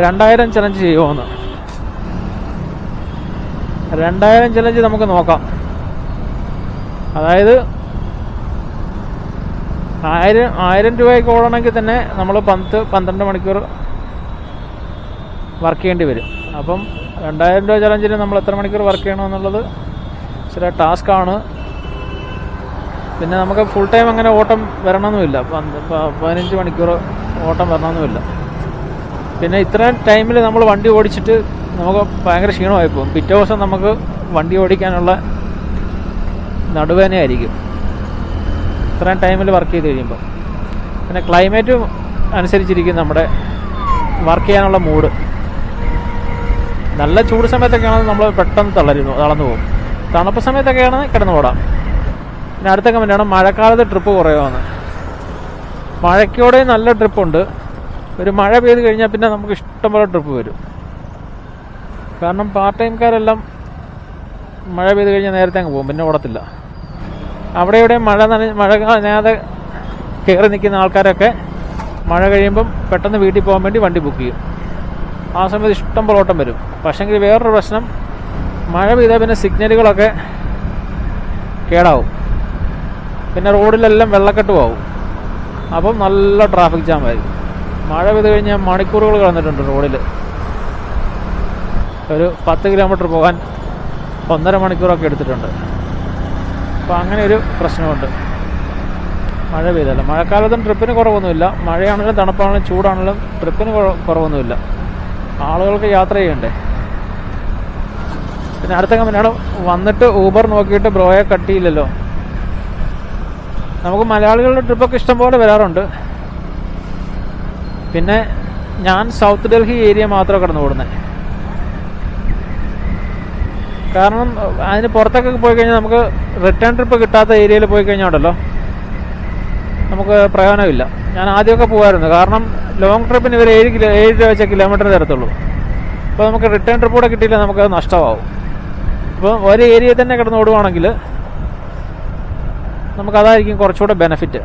രണ്ടായിരം ചലഞ്ച് ചെയ്യുമോന്ന് രണ്ടായിരം ചലഞ്ച് നമുക്ക് നോക്കാം. അതായത് ആയിരം ആയിരം രൂപയ്ക്ക് ഓടണമെങ്കിൽ തന്നെ നമ്മൾ പത്ത് പന്ത്രണ്ട് മണിക്കൂർ വർക്ക് ചെയ്യേണ്ടി വരും. അപ്പം രണ്ടായിരം രൂപ ചലഞ്ചിന് നമ്മൾ എത്ര മണിക്കൂർ വർക്ക് ചെയ്യണമെന്നുള്ളത് ചില ടാസ്ക്കാണ് പിന്നെ നമുക്ക് ഫുൾ ടൈം അങ്ങനെ ഓട്ടം വരണമെന്നുമില്ല. പതിനഞ്ച് മണിക്കൂർ ഓട്ടം വരണമെന്നുമില്ല. പിന്നെ ഇത്രയും ടൈമിൽ നമ്മൾ വണ്ടി ഓടിച്ചിട്ട് നമുക്ക് ഭയങ്കര ക്ഷീണമായി പോകും പിറ്റേ ദിവസം നമുക്ക് വണ്ടി ഓടിക്കാനുള്ള നടുവേദനയായിരിക്കും. ഇത്രയും ടൈമിൽ വർക്ക് ചെയ്ത് കഴിയുമ്പോൾ പിന്നെ ക്ലൈമറ്റും അനുസരിച്ചിരിക്കും നമ്മുടെ വർക്ക് ചെയ്യാനുള്ള മൂഡ് നല്ല ചൂട് സമയത്തൊക്കെ ആണെങ്കിൽ നമ്മൾ പെട്ടെന്ന് തളരുന്നു തളർന്നു പോകും. തണുപ്പ് സമയത്തൊക്കെയാണ് കിടന്നു ഓടാം. പിന്നെ അടുത്ത കമന്റാണ് മഴക്കാലത്ത് ട്രിപ്പ് കുറയുമെന്ന് മഴയ്ക്കോടെ നല്ല ട്രിപ്പുണ്ട് ഒരു മഴ പെയ്ത് കഴിഞ്ഞാൽ പിന്നെ നമുക്ക് ഇഷ്ടംപോലെ ട്രിപ്പ് വരും. കാരണം പാർട്ട് ടൈംകാരെല്ലാം മഴ പെയ്ത് കഴിഞ്ഞാൽ നേരത്തെ അങ്ങ് പോകും പിന്നെ ഓടത്തില്ല. അവിടെ ഇവിടെ മഴ നന മഴ നനയാതെ കയറി നിൽക്കുന്ന ആൾക്കാരൊക്കെ മഴ കഴിയുമ്പം പെട്ടെന്ന് വീട്ടിൽ പോകാൻ വേണ്ടി വണ്ടി ബുക്ക് ചെയ്യും. ആ സമയത്ത് ഇഷ്ടം പോലെ ഓട്ടം വരും. പക്ഷേങ്കിൽ വേറൊരു പ്രശ്നം മഴ പെയ്താൽ പിന്നെ സിഗ്നലുകളൊക്കെ കേടാവും. പിന്നെ റോഡിലെല്ലാം വെള്ളക്കെട്ട് ആവും അപ്പം നല്ല ട്രാഫിക് ജാം ആയിരിക്കും. മഴ പെയ്ത് കഴിഞ്ഞാൽ മണിക്കൂറുകൾ കളഞ്ഞിട്ടുണ്ട് റോഡിൽ ഒരു പത്ത് കിലോമീറ്റർ പോകാൻ ഒന്നര മണിക്കൂറൊക്കെ എടുത്തിട്ടുണ്ട്. അപ്പോൾ അങ്ങനെ ഒരു പ്രശ്നമുണ്ട്. മഴ പെയ്തല്ല. മഴക്കാലത്തും ട്രിപ്പിന് കുറവൊന്നുമില്ല. മഴയാണെങ്കിലും തണുപ്പാണെങ്കിലും ചൂടാണെങ്കിലും ട്രിപ്പിന് കുറവൊന്നുമില്ല. ആളുകൾക്ക് യാത്ര ചെയ്യണ്ടേ? പിന്നെ അടുത്ത കമ്പനിയാണ് വന്നിട്ട് ഊബർ നോക്കിയിട്ട് ബ്രോയെ കട്ടിയില്ലല്ലോ. നമുക്ക് മലയാളികളുടെ ട്രിപ്പൊക്കെ ഇഷ്ടംപോലെ വരാറുണ്ട്. പിന്നെ ഞാൻ സൗത്ത് ഡൽഹി ഏരിയ മാത്രമേ കടന്നു ഓടുന്നത് കാരണം അതിന് പുറത്തൊക്കെ പോയി കഴിഞ്ഞാൽ നമുക്ക് റിട്ടേൺ ട്രിപ്പ് കിട്ടാത്ത ഏരിയയിൽ പോയി കഴിഞ്ഞാൽ ഉണ്ടല്ലോ. നമുക്ക് പ്രയോജനമില്ല. ഞാൻ ആദ്യമൊക്കെ പോകുമായിരുന്നു കാരണം ലോങ് ട്രിപ്പിന് ഇവർ ഏഴ് കിലോ ഏഴ് രൂപ വെച്ച കിലോമീറ്റർ തരത്തുള്ളൂ. അപ്പോൾ നമുക്ക് റിട്ടേൺ ട്രിപ്പ് കൂടെ കിട്ടിയില്ല നമുക്ക് നഷ്ടമാവും. അപ്പോൾ ഒരു ഏരിയയിൽ തന്നെ കിടന്ന് ഓടുവാണെങ്കിൽ നമുക്കതായിരിക്കും കുറച്ചുകൂടെ ബെനിഫിറ്റ്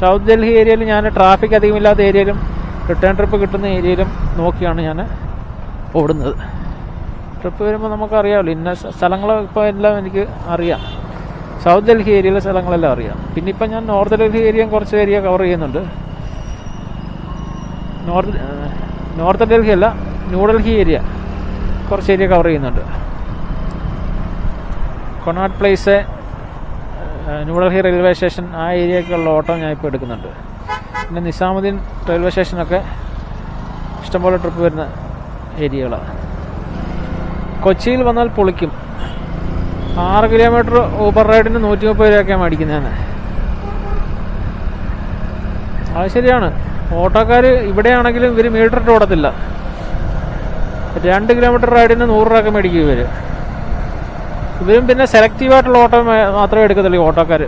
സൗത്ത് ഡൽഹി ഏരിയയിൽ ഞാൻ ട്രാഫിക് അധികമില്ലാത്ത ഏരിയയിലും റിട്ടേൺ ട്രിപ്പ് കിട്ടുന്ന ഏരിയയിലും നോക്കിയാണ് ഞാൻ ഓടുന്നത്. ട്രിപ്പ് വരുമ്പോൾ നമുക്കറിയാമല്ലോ ഇന്ന സ്ഥ- സ്ഥലങ്ങൾ ഇപ്പോൾ എല്ലാം എനിക്ക് അറിയാം. സൗത്ത് ഡൽഹി ഏരിയയിലെ സ്ഥലങ്ങളെല്ലാം അറിയാം. പിന്നെ ഇപ്പം ഞാൻ നോർത്ത് ഡൽഹി ഏരിയ കുറച്ച് ഏരിയ കവർ ചെയ്യുന്നുണ്ട്. നോർത്ത് നോർത്ത് ഡൽഹി അല്ല ന്യൂഡൽഹി ഏരിയ കുറച്ച് ഏരിയ കവർ ചെയ്യുന്നുണ്ട്. Connaught Place New Delhi railway station ആ ഏരിയയ്ക്കുള്ള ഓട്ടോ ഞാൻ ഇപ്പോൾ എടുക്കുന്നുണ്ട്. പിന്നെ നിസാമുദ്ദീൻ റെയിൽവേ സ്റ്റേഷനൊക്കെ ഇഷ്ടംപോലെ ട്രിപ്പ് വരുന്ന ഏരിയകളാണ്. കൊച്ചിയിൽ വന്നാൽ പൊളിക്കും. ആറ് കിലോമീറ്റർ ഊബർ റൈഡിന് നൂറ്റി മുപ്പത് രൂപയൊക്കെയാണ് മേടിക്കുന്നതെന്ന്. അത് ശരിയാണ്. ഓട്ടോക്കാർ ഇവിടെയാണെങ്കിലും ഇവർ മീറ്റർ ഇട്ട് ഓടത്തില്ല. രണ്ട് കിലോമീറ്റർ റൈഡിന് നൂറ് രൂപയൊക്കെ മേടിക്കും ഇവർ ഇവരും പിന്നെ സെലക്റ്റീവായിട്ടുള്ള ഓട്ടോ മാത്രമേ എടുക്കത്തുള്ളൂ ഓട്ടോക്കാർ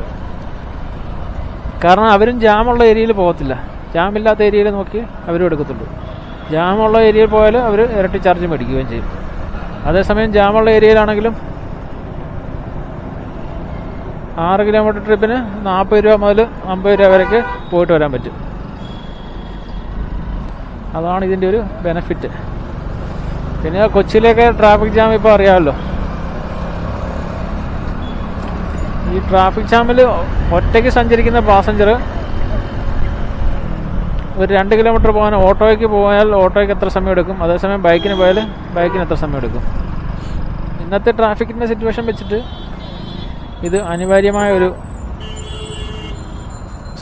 കാരണം അവരും ജാമുള്ള ഏരിയയിൽ പോകത്തില്ല. ജാമില്ലാത്ത ഏരിയയിൽ നോക്കി അവരും എടുക്കത്തുള്ളൂ. ജാമുള്ള ഏരിയയിൽ പോയാൽ അവർ ഇരട്ടി ചാർജ് മേടിക്കുകയും ചെയ്യും. അതേസമയം ജാമുള്ള ഏരിയയിലാണെങ്കിലും ആറ് കിലോമീറ്റർ ട്രിപ്പിന് നാൽപ്പത് രൂപ മുതൽ അമ്പത് രൂപ വരെയൊക്കെ പോയിട്ട് വരാൻ പറ്റും. അതാണ് ഇതിന്റെ ഒരു ബെനഫിറ്റ് പിന്നെ കൊച്ചിയിലേക്ക് ട്രാഫിക് ജാം ഇപ്പോൾ അറിയാമല്ലോ. ഈ ട്രാഫിക് ജാമിൽ ഒറ്റയ്ക്ക് സഞ്ചരിക്കുന്ന പാസഞ്ചർ ഒരു രണ്ട് കിലോമീറ്റർ പോകാൻ ഓട്ടോയ്ക്ക് പോയാൽ ഓട്ടോയ്ക്ക് എത്ര സമയം എടുക്കും അതേസമയം ബൈക്കിന് പോയാൽ ബൈക്കിന് എത്ര സമയം എടുക്കും ഇന്നത്തെ ട്രാഫിക്കിന്റെ സിറ്റുവേഷൻ വെച്ചിട്ട് ഇത് അനിവാര്യമായ ഒരു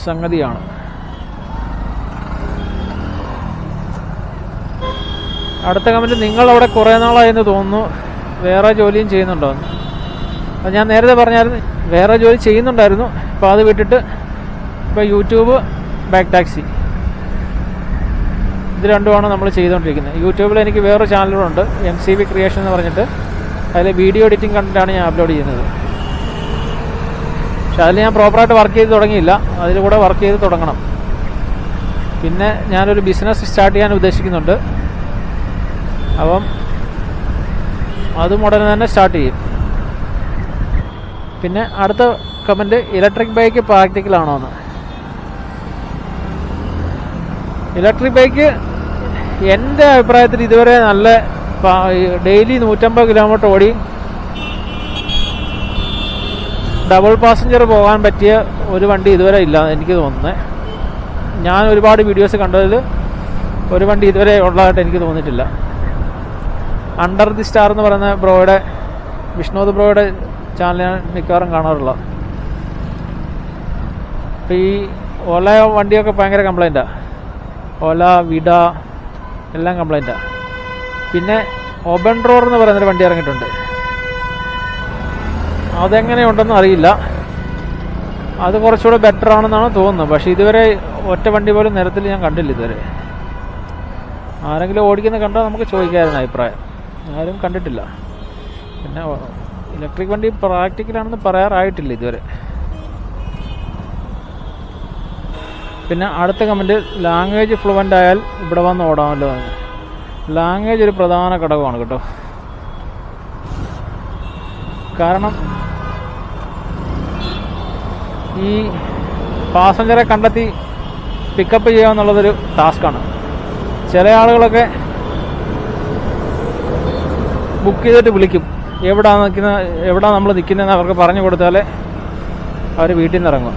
സംഗതിയാണ്. അടുത്ത കമന്റ് നിങ്ങളവിടെ കുറേ നാളായെന്ന് തോന്നുന്നു. വേറെ ജോലിയും ചെയ്യുന്നുണ്ടോ? അത് ഞാൻ നേരത്തെ പറഞ്ഞായിരുന്നു. വേറെ ജോലി ചെയ്യുന്നുണ്ടായിരുന്നു. അപ്പോൾ അത് വിട്ടിട്ട് ഇപ്പോൾ യൂട്യൂബ് ബാക്ക് ടാക്സി ഇത് രണ്ടുമാണ് നമ്മൾ ചെയ്തുകൊണ്ടിരിക്കുന്നത്. യൂട്യൂബിൽ എനിക്ക് വേറെ ചാനലുകളുണ്ട് എം സി വി ക്രിയേഷൻ എന്ന് പറഞ്ഞിട്ട്. അതിൽ വീഡിയോ എഡിറ്റിംഗ് കണ്ടിട്ടാണ് ഞാൻ അപ്ലോഡ് ചെയ്യുന്നത്. പക്ഷെ അതിൽ ഞാൻ പ്രോപ്പറായിട്ട് വർക്ക് ചെയ്ത് തുടങ്ങിയില്ല. അതിലൂടെ വർക്ക് ചെയ്ത് തുടങ്ങണം. പിന്നെ ഞാനൊരു ബിസിനസ് സ്റ്റാർട്ട് ചെയ്യാൻ ഉദ്ദേശിക്കുന്നുണ്ട്. അപ്പം അതും ഉടനെ തന്നെ സ്റ്റാർട്ട് ചെയ്യും. പിന്നെ അടുത്ത കമന്റ് ഇലക്ട്രിക് ബൈക്ക് പ്രാക്ടിക്കലാണോ എന്ന്. ഇലക്ട്രിക് ബൈക്ക് എന്റെ അഭിപ്രായത്തിൽ ഇതുവരെ നല്ല ഡെയിലി നൂറ്റമ്പത് കിലോമീറ്റർ ഓടി ഡബിൾ പാസഞ്ചർ പോകാൻ പറ്റിയ ഒരു വണ്ടി ഇതുവരെ ഇല്ല എനിക്ക് തോന്നുന്നത് ഞാൻ ഒരുപാട് വീഡിയോസ് കണ്ടതിൽ ഒരു വണ്ടി ഇതുവരെ ഉള്ളതായിട്ട് എനിക്ക് തോന്നിയിട്ടില്ല. അണ്ടർ ദി സ്റ്റാർ എന്ന് പറയുന്ന ബ്രോയുടെ വിഷ്ണുദ് ബ്രോയുടെ ചാനൽ ഞാൻ മിക്കവാറും കാണാറുള്ളത്. അപ്പോൾ ഈ ഓല വണ്ടിയൊക്കെ ഭയങ്കര കംപ്ലൈന്റാണ് ഓല വിഡ എല്ലാം കംപ്ലൈന്റാണ് പിന്നെ ഓബൻ ഡ്രോർ എന്ന് പറയുന്നൊരു വണ്ടി ഇറങ്ങിയിട്ടുണ്ട്. അതെങ്ങനെയുണ്ടെന്ന് അറിയില്ല. അത് കുറച്ചുകൂടെ ബെറ്റർ ആണെന്നാണ് തോന്നുന്നത്. പക്ഷേ ഇതുവരെ ഒറ്റ വണ്ടി പോലും നിരത്തിൽ ഞാൻ കണ്ടില്ല ഇതുവരെ. ആരെങ്കിലും ഓടിക്കുന്ന കണ്ടാൽ നമുക്ക് ചോദിക്കാമായിരുന്നു അഭിപ്രായം. ആരും കണ്ടിട്ടില്ല. പിന്നെ ഇലക്ട്രിക് വണ്ടി പ്രാക്ടിക്കലാണെന്ന് പറയാറായിട്ടില്ല ഇതുവരെ. പിന്നെ അടുത്ത കമന്റ് ലാംഗ്വേജ് ഫ്ലുവന്റ് ആയാൽ ഇവിടെ വന്ന് ഓടാമല്ലോ. ലാംഗ്വേജ് ഒരു പ്രധാന ഘടകമാണ് കേട്ടോ. കാരണം ഈ പാസഞ്ചറെ കണ്ടെത്തി പിക്കപ്പ് ചെയ്യുക എന്നുള്ളതൊരു ടാസ്ക്കാണ് ചില ആളുകളൊക്കെ ബുക്ക് ചെയ്തിട്ട് വിളിക്കും. എവിടാ നിൽക്കുന്ന എവിടാ നമ്മൾ നിൽക്കുന്നതെന്ന് അവർക്ക് പറഞ്ഞു കൊടുത്താലേ അവർ വീട്ടിൽ നിന്ന് ഇറങ്ങും.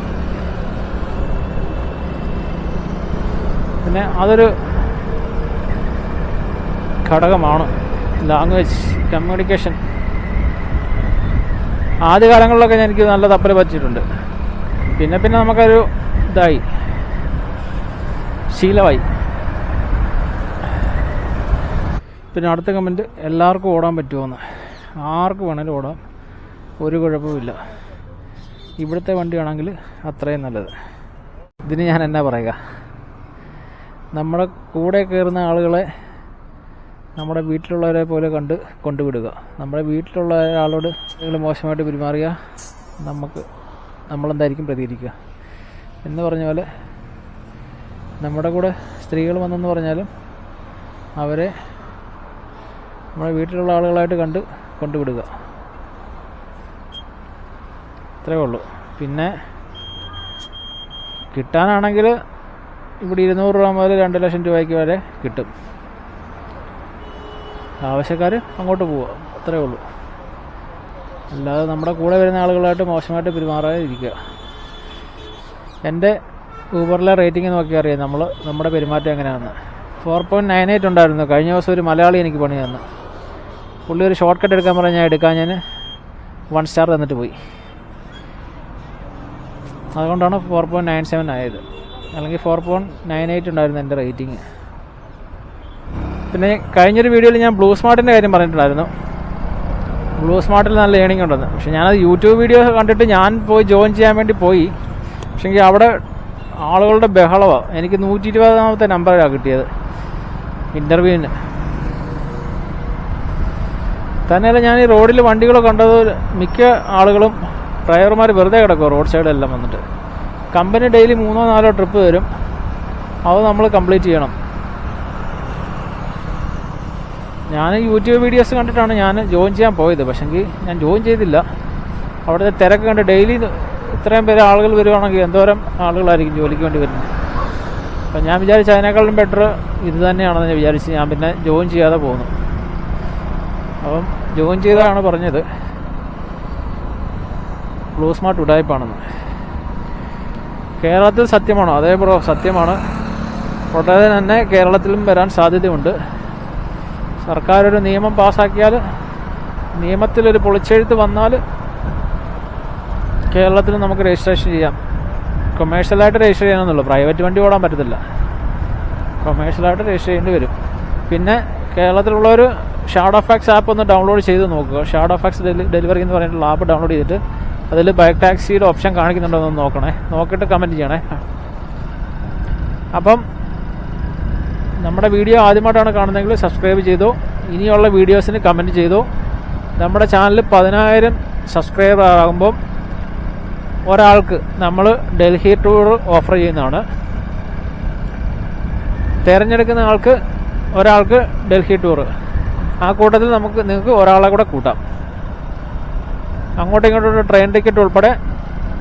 പിന്നെ അതൊരു ഘടകമാണ്. ലാംഗ്വേജ് കമ്മ്യൂണിക്കേഷൻ ആദ്യ കാലങ്ങളിലൊക്കെ എനിക്ക് നല്ല തപ്പൽ പറ്റിയിട്ടുണ്ട്. പിന്നെ പിന്നെ നമുക്കൊരു ഇതായി. ശീലമായി. പിന്നെ അടുത്ത കമന്റ് എല്ലാവർക്കും ഓടാൻ പറ്റുമോയെന്ന് ആർക്ക് വേണേലും ഓടാം. ഒരു കുഴപ്പമില്ല ഇവിടുത്തെ വണ്ടിയാണെങ്കിൽ അത്രയും നല്ലത്. ഇതിന് ഞാൻ എന്നാ പറയുക? നമ്മുടെ കൂടെ കയറുന്ന ആളുകളെ നമ്മുടെ വീട്ടിലുള്ളവരെ പോലെ കണ്ട് കൊണ്ടുവിടുക. നമ്മുടെ വീട്ടിലുള്ള ആളോട് നിങ്ങൾ മോശമായിട്ട് പെരുമാറിയ നമുക്ക് നമ്മളെന്തായിരിക്കും പ്രതികരിക്കുക. എന്ന് പറഞ്ഞാൽ നമ്മുടെ കൂടെ സ്ത്രീകൾ വന്നെന്ന് പറഞ്ഞാലും അവരെ നമ്മുടെ വീട്ടിലുള്ള ആളുകളായിട്ട് കണ്ട് കൊണ്ടുവിടുക. ഇത്രയേ ഉള്ളൂ. പിന്നെ കിട്ടാനാണെങ്കിൽ ഇവിടെ ഇരുന്നൂറ് രൂപ മുതൽ രണ്ട് ലക്ഷം രൂപയ്ക്ക് വരെ കിട്ടും. ആവശ്യക്കാർ അങ്ങോട്ട് പോവുക അത്രേ ഉള്ളൂ. അല്ലാതെ നമ്മുടെ കൂടെ വരുന്ന ആളുകളായിട്ട് മോശമായിട്ട് പെരുമാറാതെ ഇരിക്കുക എന്റെ ഊബറിലെ റേറ്റിംഗ് നോക്കി അറിയാം. നമ്മൾ നമ്മുടെ പെരുമാറ്റം എങ്ങനെയാണെന്ന് ഫോർ പോയിന്റ് നയൻ എയ്റ്റ് ഉണ്ടായിരുന്നു. കഴിഞ്ഞ ദിവസം ഒരു മലയാളി എനിക്ക് പണി തന്നു. പുള്ളി ഒരു ഷോർട്ട് കട്ട് എടുക്കാൻ പറഞ്ഞാൽ എടുക്കാൻ ഞാൻ വൺ സ്റ്റാർ തന്നിട്ട് പോയി. അതുകൊണ്ടാണ് ഫോർ പോയിന്റ് നയൻ സെവൻ ആയത്. അല്ലെങ്കിൽ ഫോർ പോയിന്റ് നയൻ എയ്റ്റ് ഉണ്ടായിരുന്നു എന്റെ റേറ്റിംഗ് പിന്നെ കഴിഞ്ഞൊരു വീഡിയോയിൽ ഞാൻ ബ്ലൂ സ്മാർട്ടിന്റെ കാര്യം പറഞ്ഞിട്ടുണ്ടായിരുന്നു. ബ്ലൂ സ്മാർട്ടിൽ നല്ല ഏണിംഗ് ഉണ്ടെന്ന്. പക്ഷെ ഞാനത് യൂട്യൂബ് വീഡിയോ കണ്ടിട്ട് ഞാൻ പോയി ജോയിൻ ചെയ്യാൻ വേണ്ടി പോയി. പക്ഷെങ്കിൽ അവിടെ ആളുകളുടെ ബഹളമാണ് എനിക്ക് നൂറ്റി ഇരുപതാമത്തെ നമ്പറാണ് കിട്ടിയത് ഇന്റർവ്യൂവിന് തന്നെയല്ല ഞാൻ ഈ റോഡിൽ വണ്ടികൾ കണ്ടത് മിക്ക ആളുകളും ഡ്രൈവർമാർ വെറുതെ കിടക്കും റോഡ് സൈഡിലെല്ലാം വന്നിട്ട്. കമ്പനി ഡെയിലി മൂന്നോ നാലോ ട്രിപ്പ് വരും. അത് നമ്മൾ കംപ്ലീറ്റ് ചെയ്യണം. ഞാൻ യൂട്യൂബ് വീഡിയോസ് കണ്ടിട്ടാണ് ഞാൻ ജോയിൻ ചെയ്യാൻ പോയത്. പക്ഷെങ്കിൽ ഞാൻ ജോയിൻ ചെയ്തില്ല. അവിടുത്തെ തിരക്ക് കണ്ട് ഡെയിലി ഇത്രയും പേര് ആളുകൾ വരുവാണെങ്കിൽ എന്തോരം ആളുകളായിരിക്കും ജോലിക്ക് വേണ്ടി വരുന്നത്. അപ്പം ഞാൻ വിചാരിച്ചു അതിനേക്കാളും ബെറ്റർ ഇത് തന്നെയാണെന്ന് ഞാൻ വിചാരിച്ച്. ഞാൻ പിന്നെ ജോയിൻ ചെയ്യാതെ പോകുന്നു അപ്പം ജോയിൻ ചെയ്തതാണ് പറഞ്ഞത്. ബ്ലൂ സ്മാർട്ട് ഉടായ്പാണെന്ന്. കേരളത്തിൽ സത്യമാണോ? അതേ ബ്രോ സത്യമാണ്. ഉടനെ തന്നെ കേരളത്തിലും വരാൻ സാധ്യതയുണ്ട്. സർക്കാർ ഒരു നിയമം പാസ്സാക്കിയാൽ നിയമത്തിലൊരു പൊളിച്ചെഴുത്ത് വന്നാൽ കേരളത്തിൽ നമുക്ക് രജിസ്ട്രേഷൻ ചെയ്യാം. കൊമേഴ്ഷ്യലായിട്ട് രജിസ്റ്റർ ചെയ്യണമെന്നുള്ളൂ. പ്രൈവറ്റ് വണ്ടി ഓടാൻ പറ്റത്തില്ല. കൊമേഴ്ഷ്യലായിട്ട് രജിസ്റ്റർ ചെയ്യേണ്ടി വരും. പിന്നെ കേരളത്തിലുള്ളൊരു ഷാഡ് ഓഫ് ഫാക്സ് ആപ്പ് ഒന്ന് ഡൗൺലോഡ് ചെയ്ത് നോക്കുക. ഷാഡോഫാക്സ് ഡെലിവറി എന്ന് പറഞ്ഞിട്ടുള്ള ആപ്പ് ഡൗൺലോഡ് ചെയ്തിട്ട് അതിൽ ബൈക്ക് ടാക്സിയുടെ ഓപ്ഷൻ കാണിക്കുന്നുണ്ടോ എന്ന് നോക്കണേ. നോക്കിയിട്ട് കമന്റ് ചെയ്യണേ. അപ്പം നമ്മുടെ വീഡിയോ ആദ്യമായിട്ടാണ് കാണുന്നതെങ്കിൽ സബ്സ്ക്രൈബ് ചെയ്തു. ഇനിയുള്ള വീഡിയോസിന് കമന്റ് ചെയ്തു. നമ്മുടെ ചാനൽ പതിനായിരം സബ്സ്ക്രൈബർ ആകുമ്പം ഒരാൾക്ക് നമ്മൾ ഡൽഹി ടൂർ ഓഫർ ചെയ്യുന്നതാണ്. തിരഞ്ഞെടുക്കുന്ന ആൾക്ക് ഒരാൾക്ക് ഡൽഹി ടൂർ ആ കൂട്ടത്തിൽ നമുക്ക് നിങ്ങൾക്ക് ഒരാളെ കൂടെ കൂട്ടാം. അങ്ങോട്ടും ഇങ്ങോട്ടും ട്രെയിൻ ടിക്കറ്റ് ഉൾപ്പെടെ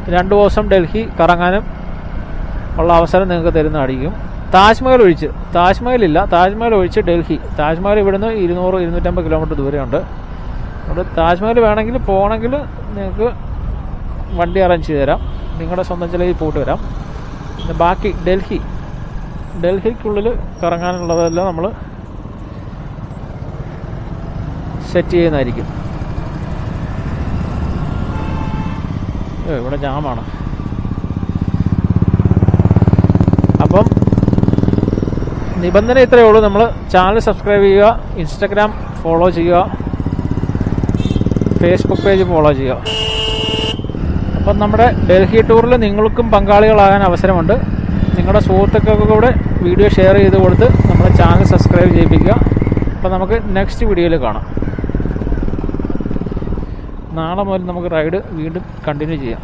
രണ്ട് ദിവസം ഡൽഹി കറങ്ങാനും ഉള്ള അവസരം നിങ്ങൾക്ക് തരുന്നതായിരിക്കും. താജ്മഹൽ ഒഴിച്ച്. താജ്മഹൽ ഇല്ല താജ്മഹൽ ഒഴിച്ച് ഡൽഹി. താജ്മഹൽ ഇവിടുന്ന് ഇരുന്നൂറ് ഇരുന്നൂറ്റമ്പത് കിലോമീറ്റർ ദൂരമുണ്ട് അവിടെ താജ്മഹൽ വേണമെങ്കിൽ പോകണമെങ്കിൽ നിങ്ങൾക്ക് വണ്ടി അറേഞ്ച് ചെയ്ത് തരാം. നിങ്ങളുടെ സ്വന്തം ചിലവിൽ പോയിട്ട് വരാം. പിന്നെ ബാക്കി ഡൽഹി. ഡൽഹിക്കുള്ളിൽ കറങ്ങാനുള്ളതെല്ലാം നമ്മൾ സെറ്റ് ചെയ്യുന്നതായിരിക്കും. ഇവിടെ ജാമാണ്. അപ്പം നിബന്ധന ഇത്രയേ ഉള്ളൂ. നമ്മൾ ചാനൽ സബ്സ്ക്രൈബ് ചെയ്യുക ഇൻസ്റ്റഗ്രാം ഫോളോ ചെയ്യുക ഫേസ്ബുക്ക് പേജ് ഫോളോ ചെയ്യുക. അപ്പം നമ്മുടെ ഡൽഹി ടൂറിൽ നിങ്ങൾക്കും പങ്കാളികളാകാൻ അവസരമുണ്ട്. നിങ്ങളുടെ സുഹൃത്തുക്കൾക്ക് കൂടെ വീഡിയോ ഷെയർ ചെയ്ത് കൊടുത്ത് നമ്മുടെ ചാനൽ സബ്സ്ക്രൈബ് ചെയ്യിപ്പിക്കുക. അപ്പം നമുക്ക് നെക്സ്റ്റ് വീഡിയോയിൽ കാണാം. നാളെ മുതൽ നമുക്ക് റൈഡ് വീണ്ടും കണ്ടിന്യൂ ചെയ്യാം.